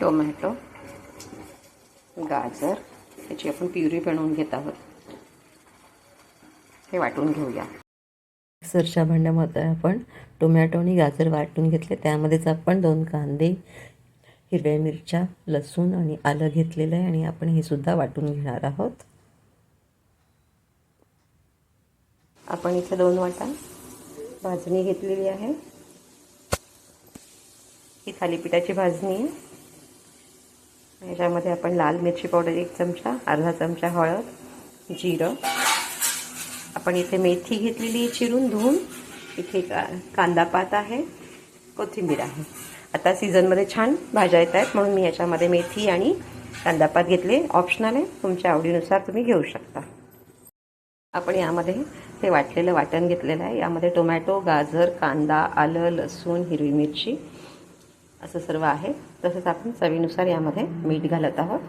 Tomato गाजर याची आपण प्युरी बनवून घेत आहोत. हे वाटून घेऊया. मिक्सरच्या भांड्यामध्ये आपण टोमॅटो आणि गाजर वाटून घेतले. त्यामध्येच आपण दोन कांदे हिरव्या मिरच्या लसूण आणि आलं घेतलेलं आहे आणि आपण हे सुद्धा वाटून घेणार आहोत. आपण इथे दोन वाटा भाजणी घेतलेली आहे. ही थालीपीठाची भाजणी आहे. याच्यामध्ये आपण लाल मिरची पावडर एक चमचा अर्धा चमचा हळद जिरं. आपण इथे मेथी घेतलेली चिरून धुवून. इथे का कांदा पात आहे कोथिंबीर आहे. आता सीझनमध्ये छान भाज्या येत आहेत म्हणून मी याच्यामध्ये मेथी आणि कांदा पात घेतले. ऑप्शनल आहे तुमच्या आवडीनुसार तुम्ही घेऊ शकता. आपण यामध्ये हे वाटलेलं वाटण घेतलेलं आहे. यामध्ये टोमॅटो गाजर कांदा आलं लसूण हिरवी मिरची. असं सर्व आहे. तसंच आपण चवीनुसार यामध्ये मीठ घालत आहोत.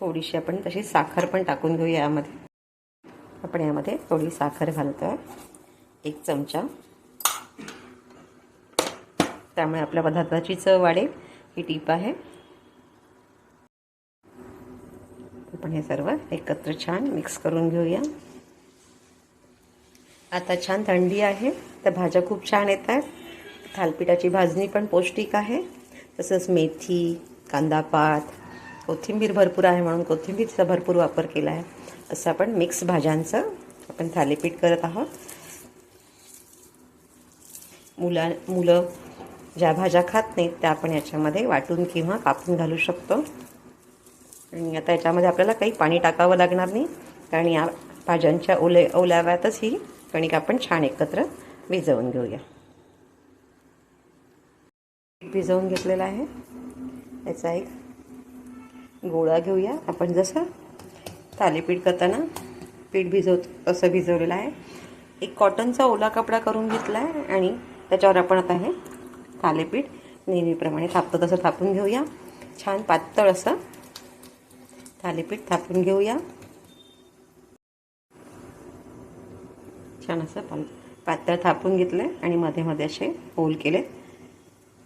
थोडीशी आपण तशी साखर पण टाकून घेऊ यामध्ये. आपण यामध्ये थोडी साखर घालतो आहे एक चमचा. त्यामुळे आपल्या पदार्थाची चव वाढेल. ही टीप आहे. आपण हे सर्व एकत्र छान मिक्स करून घेऊया. आता छान थंडी आहे तर भाज्या खूप छान येत आहेत थालपिठाची भाजणी पण पौष्टिक आहे. तसंच मेथी कांदापात कोथिंबीर भरपूर आहे म्हणून कोथिंबीरचा भरपूर वापर केला आहे. असं आपण मिक्स भाज्यांचं आपण थालीपीठ करत आहोत. मुला मुलं ज्या भाज्या खात नाहीत त्या आपण याच्यामध्ये वाटून किंवा कापून घालू शकतो. आणि आता याच्यामध्ये आपल्याला काही पाणी टाकावं लागणार नाही कारण या भाज्यांच्या ओले ओलाव्यातच ही कणिक आपण छान एकत्र भिजवून घेऊया. भिजवून घेतलेला आहे. याचा एक गोळा घेऊया. आपण जसं थालीपीठ करताना पीठ भिजवत असं भिजवलेलं आहे. एक कॉटनचा ओला कपडा करून घेतला आहे आणि त्याच्यावर आपण आता हे थालीपीठ नेहमीप्रमाणे थापतो. तसं थापून घेऊया. छान पातळ असं थालीपीठ थापून घेऊया. छान असं पण पातळ थापून घेतलं आहे आणि मध्ये मध्ये असे होल केले.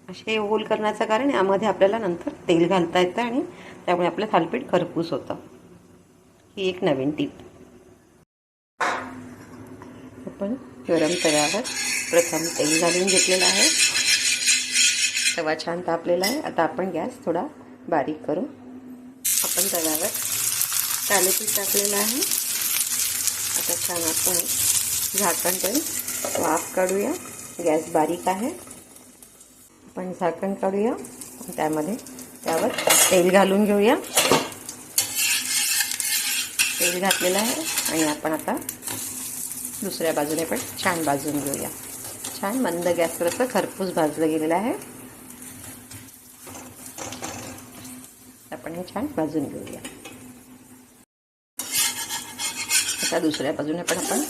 असे होल करण्याचं कारण यामध्ये आपल्याला नंतर तेल घालता येतं आणि त्यामुळे आपलं थालपीठ खरपूस होतं. ही एक नवीन टीप. आपण गरम तव्यावर प्रथम तेल घालून घेतलेलं आहे. तवा छान तापलेला आहे. आता आपण गॅस थोडा बारीक करू. आपण तव्यावर तालेपीठ टाकलेलं आहे. आता छान आपण झाकण ठेवून वाफ काढूया. गॅस बारीक आहे. आपण झाकण काढूया. त्यामध्ये त्यावर तेल घालून घेऊया. तेल घातलेलं आहे आणि आपण आता दुसऱ्या बाजूने पण छान भाजून घेऊया. छान मंद गॅसवर असं खरपूस भाजलं गेलेलं आहे. आपण हे छान भाजून घेऊया. आता दुसऱ्या बाजूने पण आपण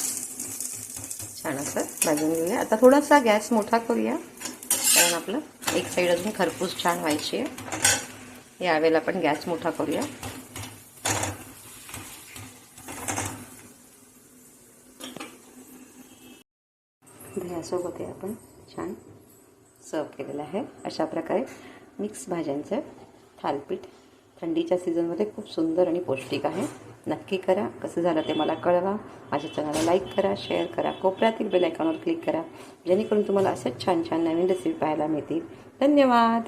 छान असं भाजून घेऊया. आता थोडासा गॅस मोठा करूया. कारण आपलं एक साईड अजून खरपूस छान व्हायची आहे. यावेळेला आपण गॅस मोठा करूया. दह्यासोबत हे आपण छान सर्व केलेलं आहे. अशा प्रकारे मिक्स भाज्यांचं थालपीठ थंडीच्या सीझनमध्ये खूप सुंदर आणि पौष्टिक आहे. नक्की करा. कसं झालं ते मला कळवा. माझ्या चॅनलला लाईक करा शेअर करा कोपऱ्यातील बेल आयकॉनवर क्लिक करा. जेणेकरून तुम्हाला असंच छान छान नवीन रेसिपी पाहायला मिळतील. धन्यवाद!